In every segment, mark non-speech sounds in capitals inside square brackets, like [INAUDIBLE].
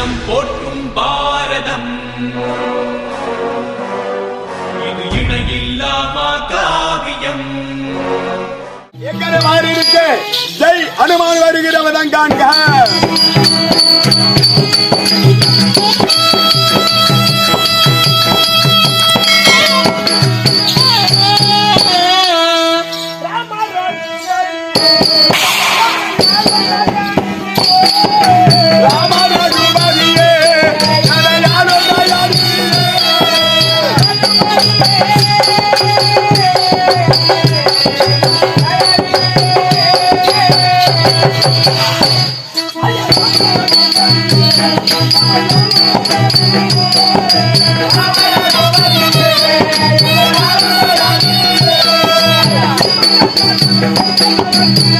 அகிலம் போற்றும் பாரதம். இது இணையில்லாமா காவியம் எங்கன மாறி இருக்கு ஜெய் அனுமான் வருகிறவன் காண்க. Thank you.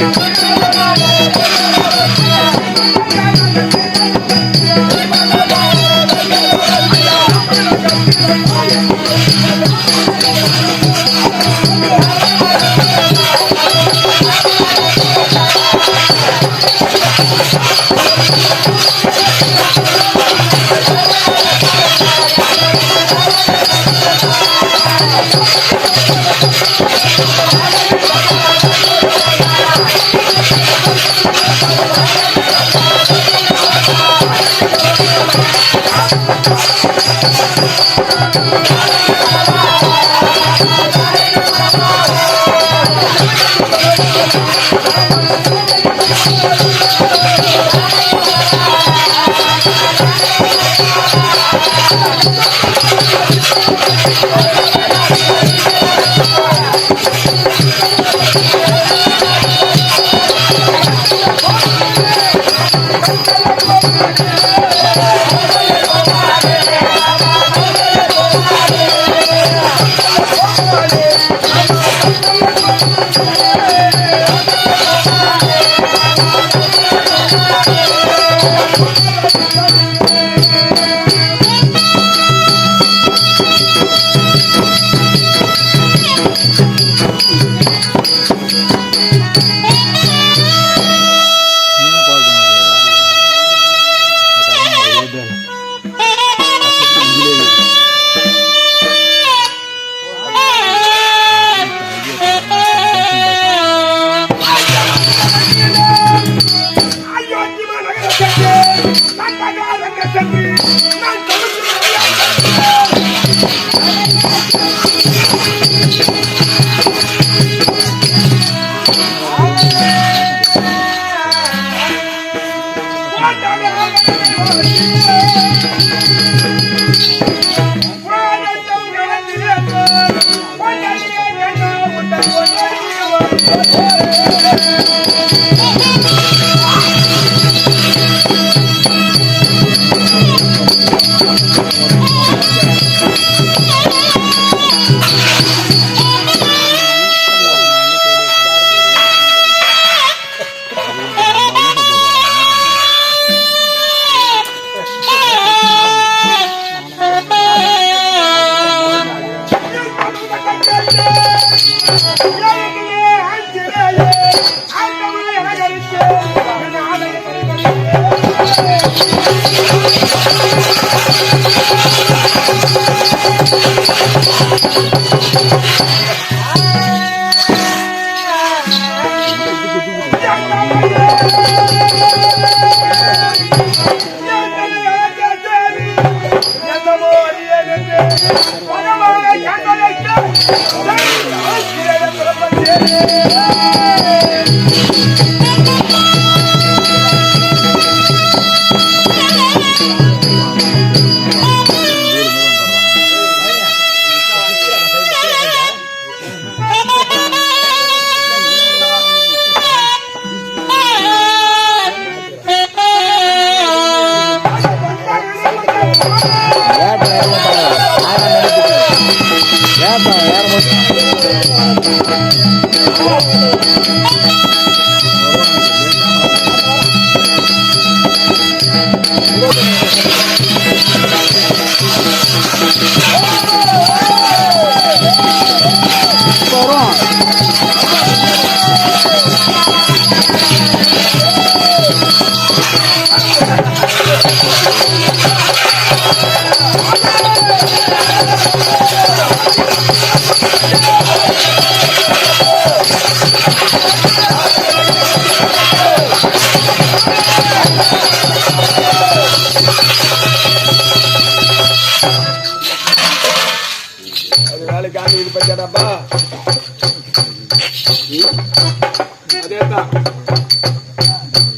அதேதான்.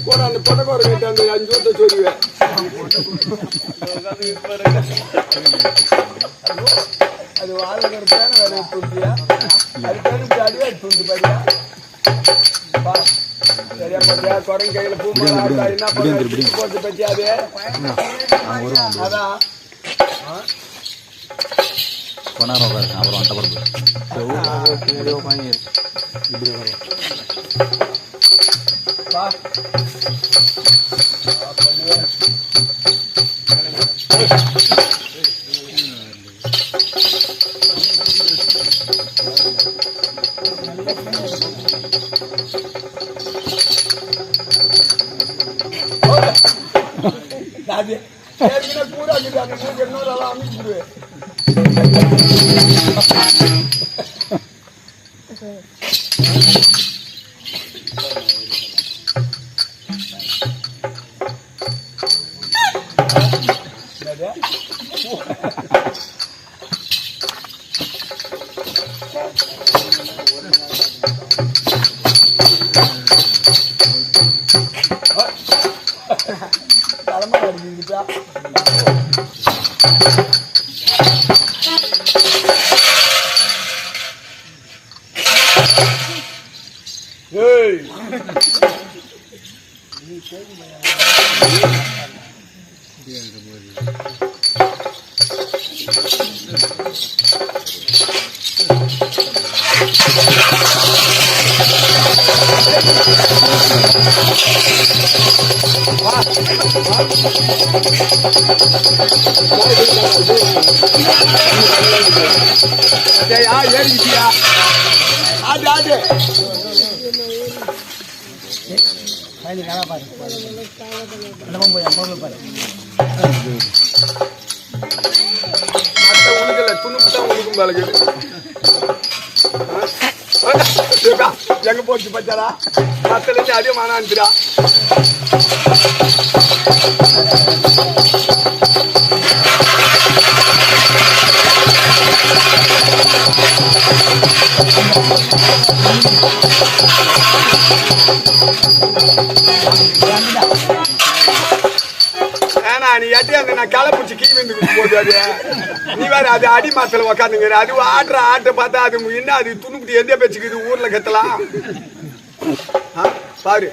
கூட அந்த கேட்டு அந்த அஞ்சு வருஷம் சொல்லுவேன். அது வாழ்கிற பேன வேற துண்டியா அது தெரிஞ்சு அடியா துண்டு பாரியா சரியா பாத்தியா குரங்கு கையில பூ என்ன பண்ண போட்டு பத்தியா அது? அதான். கொண்டாரம் உட்காருங்க அப்புறம் வந்த பிறகு பா அது ஏற்கனவே பூரா இருக்குது அந்த மூக்கு எல்லாம் அமைச்சுடுவேன் [LAUGHS] தலைமை அடிக்குதுப்பா அடேயா ஏறிக்கிட்டியா ஆடு ஆடு மத்த உனக்குல துணுக்கு தான் உனக்கும் எங்க போச்சு பச்சாரா மத்தல இருந்து அதிகமான அனுப்பிடா ஏன்னா நீ எட்டி அந்த நான் களை பிடிச்சி கீ வந்து போகுது அது நீ வேற அது அடி மாத்தல உக்காந்துங்கிற அது ஆடுற ஆட்டை பார்த்தா அது என்ன அது துணுக்குட்டி எந்த பேச்சுக்குது ஊர்ல கத்தலாம்? ஆ, பாரு.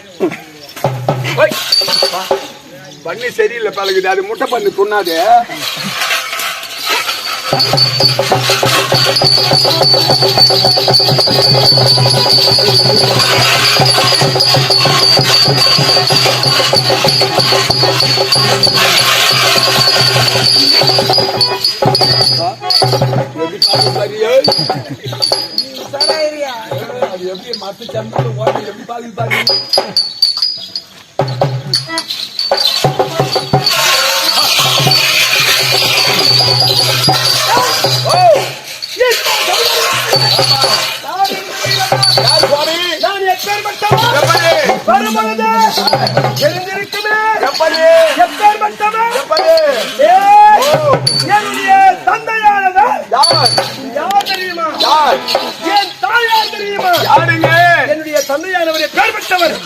ஓய், பண்ணி சரியில்லை பழகுது. அது முட்டை பண்ணு துண்ணாது எப்படி பாரு பாரு, ஏய். அது எப்படி மத்த சம்பளம் ஓடி எப்படி பாரு ஏய், ஓ, என்னுடைய தந்தையானவர் யார்? யார் தெரியுமா யார்? என் தாயார் தெரியுமா யாருங்க? என்னுடைய தந்தையானவர் எப்பேற்பட்டவர்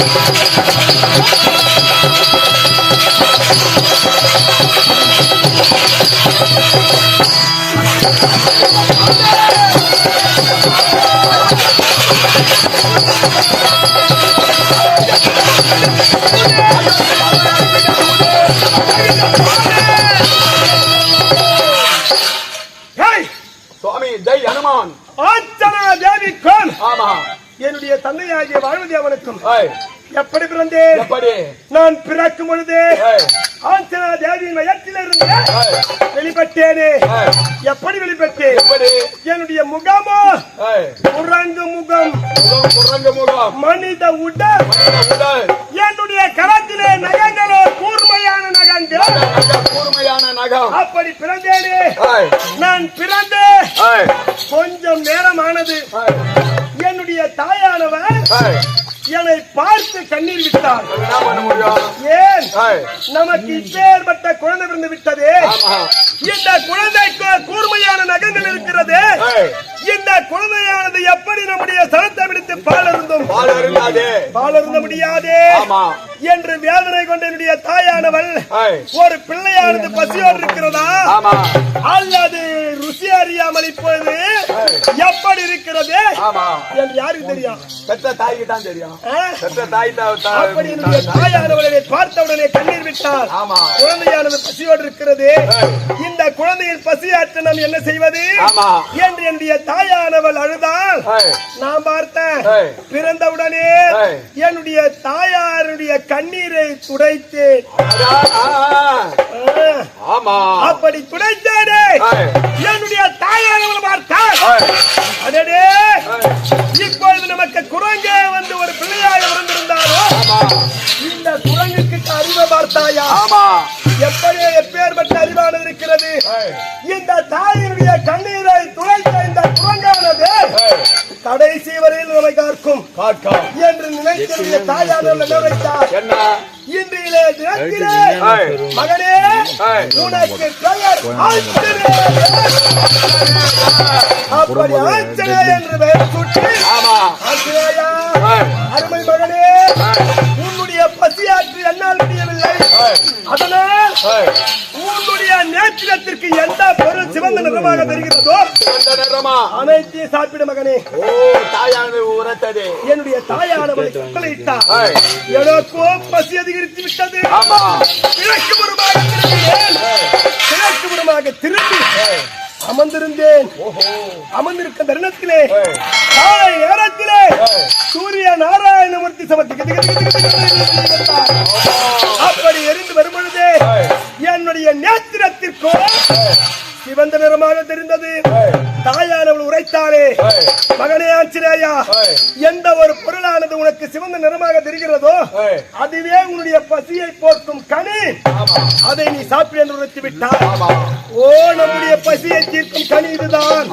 Thank you. எப்படி பிறந்தேன் எப்படி? நான் பிறக்கும் பொழுது ஆஞ்சனா தேவியின் வயத்திலிருந்து வெளிப்பட்டேனே. எப்படி வெளிப்பட்டேன்? என்னுடைய முகமோ குரங்கு முகம். முகம் குரங்கு முகம். மனித உடல். என்னுடைய களத்திலே நகங்களோ கூர்மையான நகங்கள். கூர்மையான நகம். அப்படி பிறந்தேனே. நான் பிறந்து. கொஞ்சம் நேரமானது. ஏய் என்னுடைய தாயானவர் என்னை பார்த்து கண்ணீர் விட்டார். ஏன்? நமக்கு இப்பேற்பட்ட குழந்தை பிறந்து விட்டது. இந்த குழந்தைக்கு கூர்மையான நகங்கள் இருக்கிறது. இந்த குழந்தையானது எப்படி நம்முடைய சனத்தை விடுத்து பால் இருந்தும் பால் அருந்தாதே பால் இருந்த முடியாதே என்று வேதனை கொண்ட என்னுடைய தாயானவள் ஒரு பிள்ளையானது பசியோடு இருக்கிறதா? அல்லது ருசி அறியாமல் இப்பொழுது எப்படி இருக்கிறது? என்று யாருக்கு தெரியும்? தாய்க்கு தான் தாய் அப்படி என்னுடைய தாயானவளை பார்த்தவுடனே கண்ணீர் விட்டார். குழந்தையானது பசியோடு இருக்கிறது. இந்த குழந்தையின் பசியாற்ற நாம் என்ன செய்வது? என்று என்னுடைய தாயானவள் அழுதால் நான் பார்த்தேன். பிறந்தவுடனே. என்னுடைய தாயாருடைய கண்ணீரை துடைத்தேன் அப்படி துடைத்தேனே. என்னுடைய தாயானவள் பார்த்தால். அடடே. இப்பொழுது நமக்கு குரங்கே வந்து ஒரு பிள்ளையாக ஆமா. இந்த குரங்குக்கு அறிவை பார்த்தாயா? எப்படி எப்பேற்பட்ட அறிவானது இருக்கிறது. இந்த தாயினுடைய கண்ணீரை ஏய். கடைசி வரையில் நம்மை காக்கும் காக்கா என்று நினைத்திருந்த வைத்தார் என்ன இன்றையிலே தினத்திலே. மகனே. உனக்கு பெயர். அப்படி ஆஞ்சநே என்று பெயர் ஆஞ்சநேயா ஏய். அருமை மகனே உன்னுடைய பசியாற்று. அதனால். உன்னுடைய நேத்திரத்திற்கு எந்த பொருள் சிவந்த நிறமாக தெரிகிறதோ சிவந்த நிறமா? அனைத்தையும் சாப்பிடு மகனே. ஓ தாயானது உரத்தது. என்னுடைய தாயானவளை கொப்பளித்தார் ஏய். எனக்கோ பசி அதிகரித்து விட்டது. கிழக்கு புறமாக திரும்பினேன். கிழக்கு புறமாக திரும்பி அமர்ந்திருந்தேன் அமர்ந்திருக்க தருணத்திலே. காலை நேரத்திலே. சூரிய நாராயணமூர்த்தி வந்தார். அப்படி எரிந்து வரும் பொழுது. என்னுடைய நேத்திரத்திற்கோ சிவந்த நிறமாக தெரிந்தது. தாயானவள் உரைத்தாளே ஏய். மகனே ஏய். எந்த ஒரு பொருளானது உனக்கு சிவந்த நிறமாக தெரிகிறதோ. அதுவே உன்னுடைய பசியை போக்கும் கனி ஆமா அதை நீ சாப்பிடு என்று உரைத்து விட்டார் ஓ நம்முடைய பசியை தீர்க்கும் கனி இதுதான்.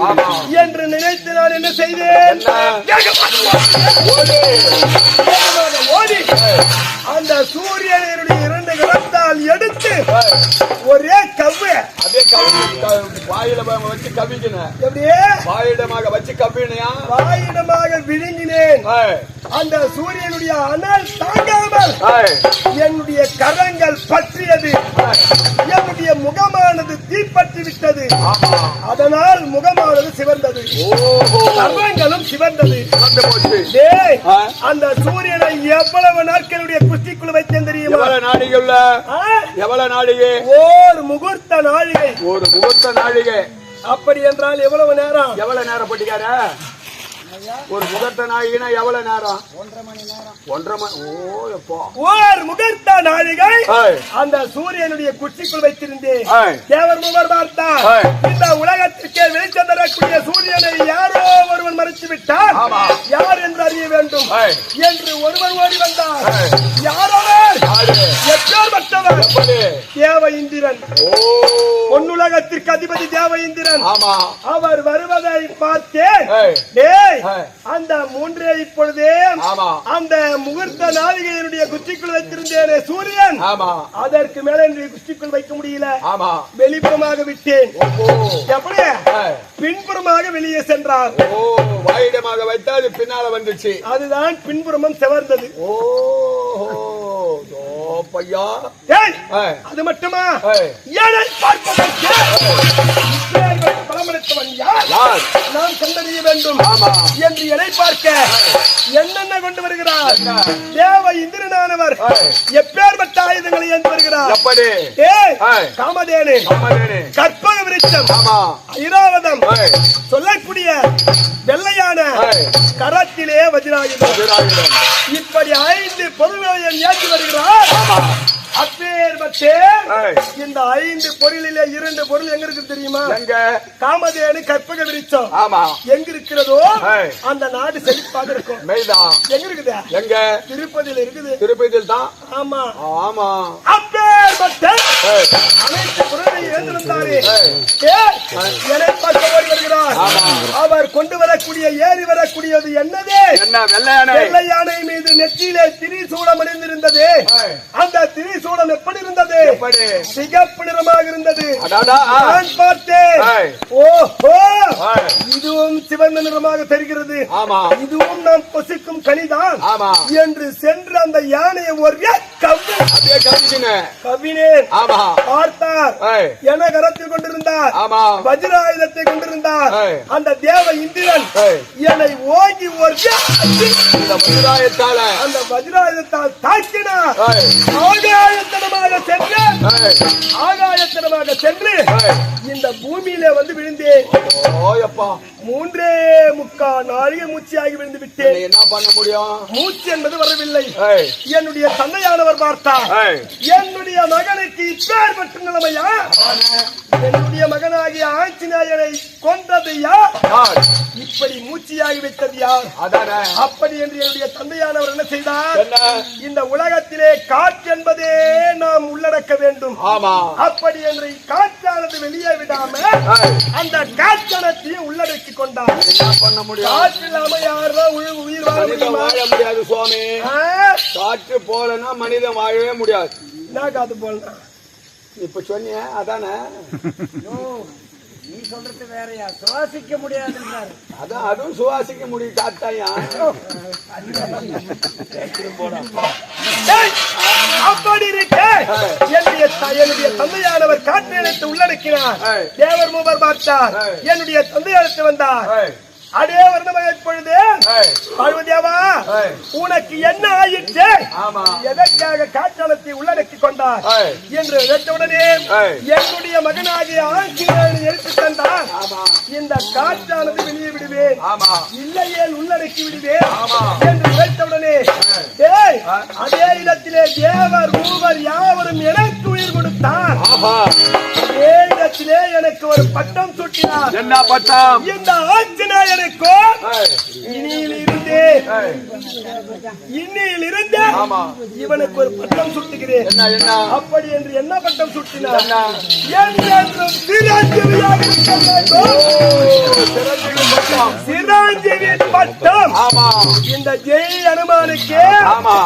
என்று நினைத்து நான் என்ன செய்தேன் ஓடு. அந்த சூரியனுடைய இரண்டு கரத்தால் எடுத்து. ஒரே கவ்வு. அப்படியே கவி க- வாயில வ- வச்சு கவிக்கணும் எப்படியே வாயிடமாக வச்சு கவினையா வாயிடமாக விழுங்கினேன். அந்த சூரியனுடைய அனல் தாங்காமல் என்னுடைய கரங்கள் பற்றியது. என்னுடைய முகமானது தீப்பற்றி விட்டது. அதனால் முகமானது சிவந்தது. கரங்களும் சிவந்தது. அந்த சூரியனை எவ்வளவு நாட்களுடைய குஸ்திக்குள் வைத்தேன் தெரியுமா? ஆ? எவ்வளவு நாடிகை ஓர் முகூர்த்த நாழிகை ஒரு முகூர்த்த நாழிகை அப்படி என்றால் எவ்வளவு நேரம்? எவ்வளவு நேரம் பட்டிக்கார? ஒரு முகூர்த்த நாழிகைனா எவ்வளவு நேரம்? ஒன்றரை மணி ஓ எப்போ. ஓர் முகூர்த்த நாழிகை. ஏய். அந்த சூரியனுடைய குச்சிக்குள் வைத்திருந்தேன். ஏய். தேவர் மூவர் பார்த்தார். இந்த உலகத்திற்கே வெளிச்சம் தரக்கூடிய சூரியனை யாரோ ஒருவன் மறைத்து விட்டார் ஆமா. யார் என்று அறிய வேண்டும். என்று ஒருவர் ஓடி வந்தார். யாரவர் யாரு? எப்பேர் மற்றவர் எப்படி தேவ இந்திரன் ஓ. பொன்னுலகத்திற்கு அதிபதி தேவ இந்திரன் ஆமா. அவர் வருவதை பார்த்தேன். அந்த மூன்றே இப்பொழுதே ஆமா. அந்த முகூர்த்த நாளிகையினுடைய குச்சிக்குள் வைத்திருந்தேனே சூரியன். ஆமா. அதற்கு மேல என்னுடைய குச்சிக்குள் வைக்க முடியல. ஆமா. வெளிப்புறமாக விட்டேன். ஓ எப்படி. பின்புறமாக வெளியே சென்றார். ஓ வாயிடமாக வைத்தா அது பின்னால வந்துச்சு. அதுதான் பின்புறமும் செவர்ந்தது. ஓ பையா. அது மட்டுமா. ஏழை பார்ப்பதற்கு பலமளித்தவன் யார் நாம் கண்டறிய வேண்டும். என்று எடை பார்க்க என்னென்ன கொண்டு வருகிறார் தேவ இந்திரனானவர். எப்பேற்பட்ட ஆயுதங்களை ஏந்தி வருகிறார். காமதேனு. கற்பக விருட்சம் ஐராவதம். சொல்லக்கூடிய வெள்ளையான. கரத்திலே வஜ்ராயுதம். இப்படி ஐந்து பொருள்களை ஏற்றி வருகிறார். அப்பேற்பட்டே. இந்த ஐந்து பொருளிலே இரண்டு பொருள் எங்க இருக்கு தெரியுமா? எங்க? காமதேனு கற்பக விருட்சம் ஆமா. எங்க இருக்கிறதோ. அந்த நாடு செழிப்பாக இருக்கும். எங்க இருக்குது? எங்க? திருப்பதியில இருக்குது. திருப்பதியில் தான். ஆமா. ஆமா. அப்பேற்பட்ட. அனைத்து பொருளையும் ஏந்திருந்தாரே. ஓடி வருகிறார் அவர் கொண்டு வரக்கூடிய ஏறி வரக்கூடியது என்னது? என்ன வெள்ளையானே? வெள்ளை யானை மீது நெற்றியிலே திரிசூலம் அணிந்திருந்தது. ஏய். அந்த திரிசூலம் எப்படி? இருந்தது சிகப்பு நிறமாக இருந்தது. நான் பார்த்தேன். ஓஹோ. இதுவும் சிவந்த நிறமாக தெரிகிறது. இதுவும் நாம் பொசிக்கும் கனிதான். என்று சென்று அந்த யானையை ஒரே கவினேன். பார்த்தார். என கரத்தில் கொண்டிருந்தார். ஆமா. வஜ்ராயுதத்தை கொண்டிருந்தார். அந்த தேவ இந்திரன். என்னை ஓங்கி ஒரே அந்த வஜ்ராயுதத்தால் தாக்கினார். ஆகாயத்தனமாக சென்று. ஆகாயத்தனமாக சென்று. இந்த பூமியிலே வந்து விழுந்தேன். மூன்றே முக்கா நாழிகை மூச்சியாகி விழுந்து விட்டேன். என்ன பண்ண முடியும்? மூச்சு என்பது வரவில்லை. என்னுடைய தந்தையானவர் பார்த்தார். என்னுடைய மகனுக்கு இப்பேற்பட்ட நிலைமையா? என்னுடைய மகனாகிய ஆஞ்சநேயரை கொன்றது யார்? யார்? இப்படி மூச்சியாகி வைத்தது யார்? அப்படி என்று என்னுடைய தந்தையானவர் என்ன செய்தார்? இந்த உலகத்திலே காற்று என்பதே நாம் உள்ளடக்க வேண்டும். ஆமா. அப்படி என்று காற்றானது வெளியே விடாம. அந்த காற்றனத்தையும் உள்ளடக்கி கொண்டார். என்ன பண்ண முடியும்? காற்று இல்லாம யாரும் உயிர் உயிர் வாழ முடியாது சுவாமி? காற்று போலன்னா மனிதன் வாழவே முடியாது. என்ன காத்து போனா இப்ப சொன்னிய அதானே? நீ சொல்றது வேறயா? சுவாசிக்க முடியாதுன்றாரு. அதான் அதுவும் சுவாசிக்க முடியும் காத்தாயா ஏய், அப்படி இருக்க என்னுடைய த- என்னுடைய தந்தையானவர் காற்று உள்ளடக்கினார். தேவர் மூவர் பார்த்தார். என்னுடைய தந்தை அழைத்து வந்தார் வருணமாக இப்பொழுது? ஏய். பார்வதியாவா. உனக்கு என்ன ஆயிற்று? எதற்காக காற்றாலத்தை உள்ளடக்கி கொண்டார். என்று ஏய். என்னுடைய மகனாகிய ஆங்கிலேயனை எடுத்து தந்தார் இந்த காற்றானது வெளியே விடுவேன். ஆமா. இல்லையே உள்ளடக்கி விடுவேன். என்று டேய், அதே இடத்திலே தேவர் மூவர் யாவரும் எனக்கு உயிர் கொடுத்தார். இடத்திலே எனக்கு ஒரு பட்டம் சுட்டினார் என்ன பட்டம்? இந்த ஆஞ்சநேயனுக்கும் ஏய். இனியிலிருந்து. இன்னிலிருந்து ஆமா. இவனுக்கு ஒரு பட்டம் சுட்டுகிறேன். அப்படி என்று என்ன பட்டம் சுட்டினார்? என்ன? என் என்றும் சிரஞ்சீவியாக சிரஞ்சீவியின் பட்டம். ஆமா. இந்த ஜெய் அனுமானுக்கு ஆமா.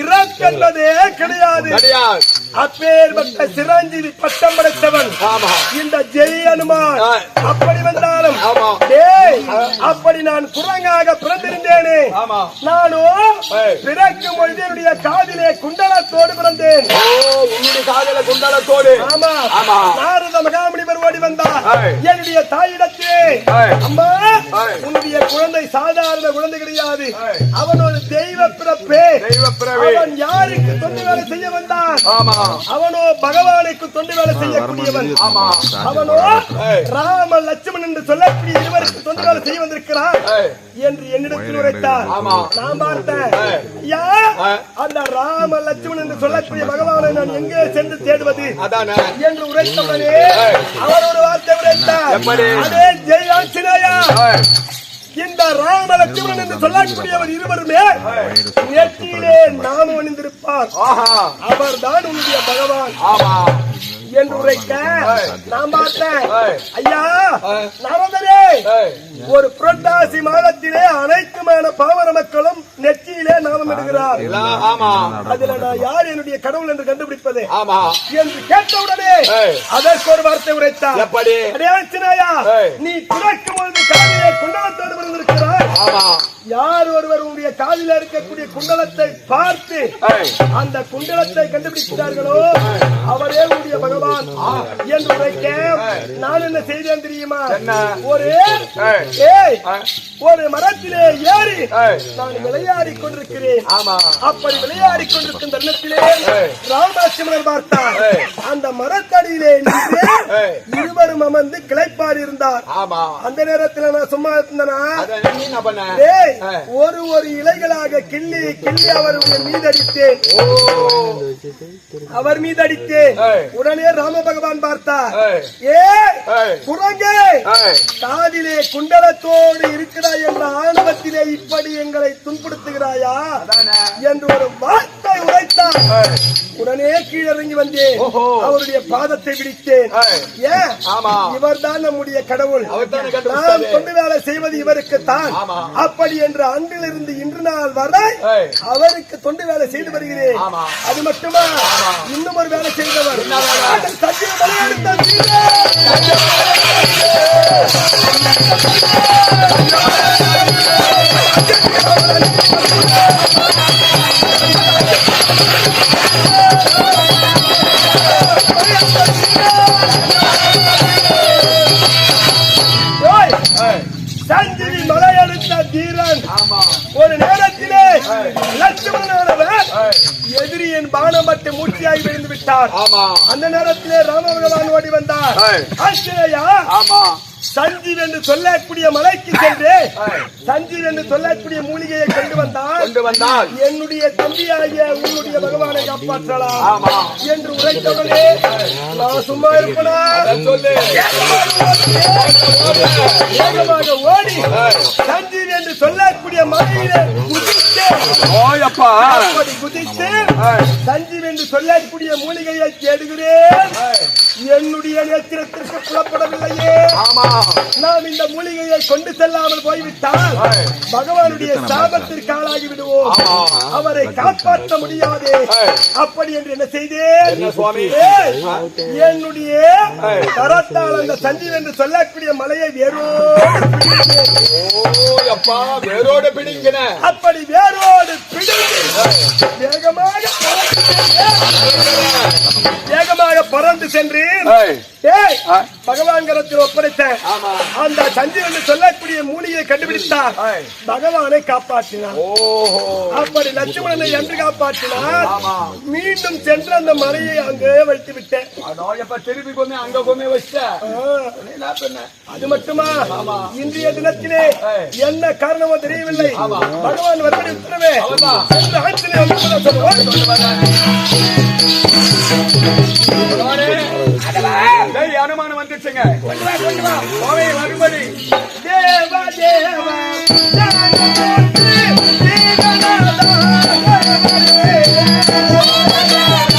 இறக்கென்பதே கிடையாது. கிடையாது. அப்பேற்பட்ட சிரஞ்சீவி பட்டம் படைத்தவன். இந்த ஜெய் அனுமான். அப்படி வந்தாலும் அப்படி நான் குரங்காக பிறந்திருந்தேனே. நானும். பிறக்கும் பொழுது என்னுடைய காதிலே குண்டலத்தோடு பிறந்தேன். காதல குண்டலத்தோடு. ஆமா. ஆமா. நாரத மகாமுனிவர் ஓடி வந்தார். என்னுடைய தாயிடத்திலே ஏய். அம்மா. உன்னுடைய குழந்தை சாதாரண குழந்தை கிடையாது. அவன் ஒரு தெய்வ பிறப்பே. தெய்வ பிறவி. அவன் யாருக்கு தொண்டு வேலை செய்ய வந்தான்? ஆமா. அவனோ பகவானுக்கு தொண்டு வேலை செய்யக்கூடியவன் ஆமா அவனோ. ராம லட்சுமணன் என்று சொல்லக்கூடிய இருவருக்கு தொண்டு வேலை செய்ய வந்திருக்கிறான். என்று என்னிடத்தில் உரைத்தார். நான் பார்த்தேன் ஏய். அந்த ராம லட்சுமணன் என்று சொல்லக்கூடிய பகவானை நான் எங்கே சென்று தேடுவது அதானே என்று உரைத்தவனே. அவர் ஒரு வார்த்தை உரைத்தார் எப்படி? அதே ஜெய். இந்த ராம லட்சுமணன் என்று சொல்லக்கூடியவர் இருவருமே நெற்றியிலே நாமம் அணிந்திருப்பார். ஆஹா. அவர் தான் உன்னுடைய பகவான். ஆமா. என்று உரைக்க. நான் பார்த்தேன். ஐயா. நாரதரே. ஒரு புரட்டாசி மாதத்திலே அனைத்துமான பாவர மக்களும் நெற்றியிலே நாமம் ஆமா அதுல நான் யார் என்னுடைய கடவுள் என்று கண்டுபிடிப்பது என்று கேட்டவுடனே. அதற்கு ஒரு வார்த்தை உரைத்தார். நீ பிறக்கும் பொழுது காதிலே குண்டலத்தோடு பிறந்திருக்கிறாய் யார் ஒருவர் உன்னுடைய காதில இருக்கக்கூடிய குண்டலத்தை பார்த்து. அந்த குண்டலத்தை கண்டுபிடிக்கிறார்களோ அவரே உன்னுடைய பகவான் என்று உரைக்க நான் என்ன செய்தேன் தெரியுமா? ஒரு. ஒரு மரத்திலே ஏறி. நான் விளையாடி கொண்டிருக்கிறேன் ஆமா அப்படி விளையாடி கொண்டிருக்கும் தருணத்திலே ஏய். ராமலட்சுமணர் பார்த்தார். அந்த மரத்தடியிலே நின்று. இருவரும் அமர்ந்து கிளைப்பார் இருந்தார் ஆமா அந்த நேரத்துல நான் சும்மா இருந்தனா ஒரு ஒரு இலைகளாக கிள்ளி கிள்ளி அவருடைய மீது அடித்தேன் ஓ அவர் மீது அடித்தேன் ஏய். உடனே ராம பகவான் பார்த்தார். ஏ. குரங்கே. காதிலே குண்டலத்தோடு இருக்கிறாய் என்ற ஆணவத்திலே இப்படி எங்களை துன்புறுத்துகிறாயா அதானே. என்று ஒரு வார்த்தை உரைத்தார். உடனே கீழிறங்கி வந்தேன். அவருடைய பாதத்தை பிடித்தேன். ஏன் ஆமா. இவர்தான் நம்முடைய கடவுள் நாம். கொண்டு வேலை செய்வது இவருக்குத்தான் ஆமா. அப்படி என்று அன்றிலிருந்து இன்று நாள் வரை. அவருக்கு தொண்டு வேலை செய்து வருகிறேன். அது மட்டுமா இன்னும் ஒரு வேலை செய்தவர் சத்திய பலியெடுத்த சஞ்சீவி மலையெடுத்த தீரன். ஆமா. ஒரு நேரத்திலே லட்சுமணனானவர் ஏய். எதிரியின் பானமட்டை மூச்சியாகி விழுந்து விட்டார். ஆமா. அந்த நேரத்திலே ராம பகவான் ஓடி வந்தார். ஆச்சரியா ஆமா. சஞ்சீவ் என்று சொல்லக்கூடிய மலைக்கு சென்று. சஞ்சீவ் என்று சொல்லக்கூடிய மூலிகையை கொண்டு வந்தால் கொண்டு வந்தால் என்னுடைய தம்பியாகிய உன்னுடைய பகவானை காப்பாற்றலாம். என்று உரைத்தவுடனே நான் சும்மா இருப்பனா சொல்லு வேகமாக ஓடி சஞ்சீவ் என்று சொல்லக்கூடிய மலையிலே குதித்து அப்படி குதித்து. சஞ்சீவ் என்று சொல்லக்கூடிய மூலிகையை தேடுகிறேன். என்னுடைய நேத்திரத்திற்கு புலப்படவில்லையே ஆமா நாம் இந்த மூலிகையை கொண்டு செல்லாமல் போய்விட்டால். பகவானுடைய சாபத்திற்கு ஆளாகி விடுவோம். அவரை காப்பாற்ற முடியாது. அப்படி என்று என்ன செய்தேன் என்னுடைய ஏய். கரத்தால் அந்த சஞ்சீவ் என்று சொல்லக்கூடிய மலையை வேரோடு வேரோட பிடிக்கின. அப்படி வேரோடு பிடித்து வேகமாக வேகமாக பறந்து சென்று ஏய். ஏய், ஆ. பகவான் கரத்தில் ஒப்படைத்தேன். அந்த சஞ்சீவ் என்று சொல்லக்கூடிய மூலிகையை கண்டுபிடித்தார். பகவானை காப்பாற்றினார் ஓஹோ அப்படி லட்சுமணனை என்று காப்பாற்றினார். மீண்டும் சென்று அந்த மலையை அங்கே வைத்து விட்டேன் திருப்பி கொண்டு அங்க கொண்டு பண்ண அது மட்டுமா இன்றைய தினத்திலே. என்ன காரணமோ தெரியவில்லை. பகவான் வரும்படி உத்தரவே ஆஞ்சநேயர் வந்து சொல்லுவார். சரி அனுமானம் வந்துச்சுங்க. சுவாமி மறுபடி தேவ. தேவா தேவா. தேவா தேவா.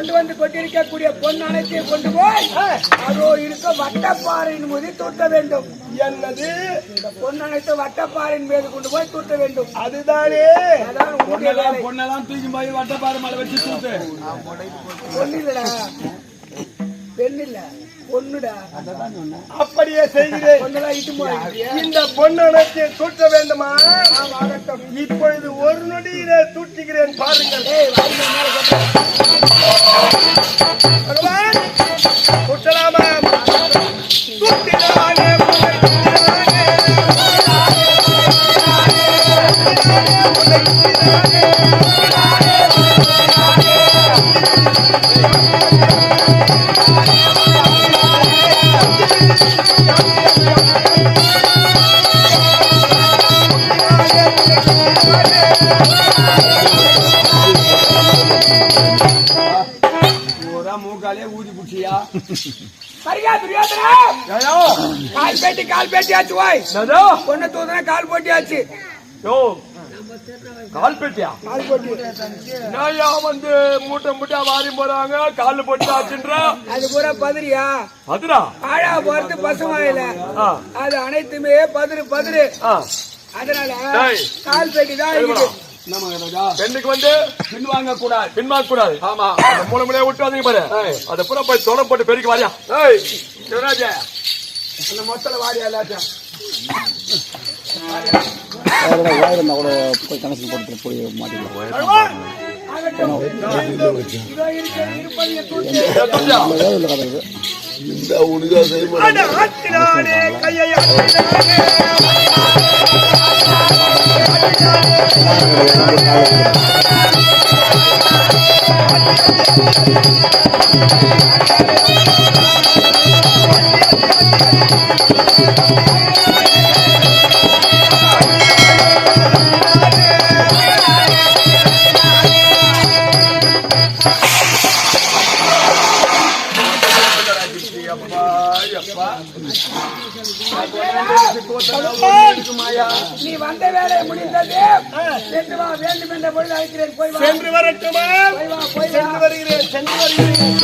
கொண்டு வந்து கொண்டிருக்கக்கூடிய பொன் அனைத்தையும் கொண்டு போய் அதோ இருக்க வட்டப்பாறையின் மீது தூட்ட வேண்டும். என்னது பொன் அனைத்து வட்டப்பாறையின் மீது கொண்டு போய் தூட்ட வேண்டும். அதுதானே. வேலை. பொண்ணெல்லாம் தூக்கி போய் வட்டப்பாறை மலை வச்சு தூத்து பொண்ணு இல்லடா பெண் இல்ல பொண்ணுடா? அப்படியே செய்கிறேன். இந்த பொன்னணத்தை தூட்ட வேண்டுமா? இப்பொழுது ஒரு நொடியிலே தூட்டுகிறேன் பாருங்கள். பகவான் தூட்டலாமா தூட்டினானே உன்னை மூக்காலே ஊதி புடிச்சியா [LAUGHS] சரியா துரியோதனா? கால் பேட்டி கால் பேட்டி ஆச்சு வாய் பொண்ணு தூதுனா கால் போட்டி ஆச்சு யோ கால் பெட்டியா? கால் போட்டி. நாயா வந்து மூட்டை மூட்டை வாரி போறாங்க கால் போட்டு ஆச்சுன்ற அது பூரா பதிரியா? அதுடா ஆழா போறது பசுமாயில. அது அனைத்துமே பதிரு பதிரு. அதனால. கால் பேட்டி தான் பெண்ணுக்கு வந்து பின் வாங்க கூடாது பின்வாங்க கூடாது ஆமா. அந்த மூணு மூலையை விட்டு வந்தீங்க பாரு அதை பூரா போய் தொலை போட்டு பெருக்கி வாரியா. ஏய் சிவராஜ. அந்த மொத்தல வாரியா எல்லாத்தையும்? கூட போய் கனெக்ஷன் போட்டு போய் மாட்டிக்கலாம் ஆகட்டும் இதோ இருக்க சென்று வா வேண்டும் என்ற பொழுது அழைக்கிறேன். போய் வா. சென்று வரட்டுமா? சென்று வருகிறேன் சென்று வருகிறேன்.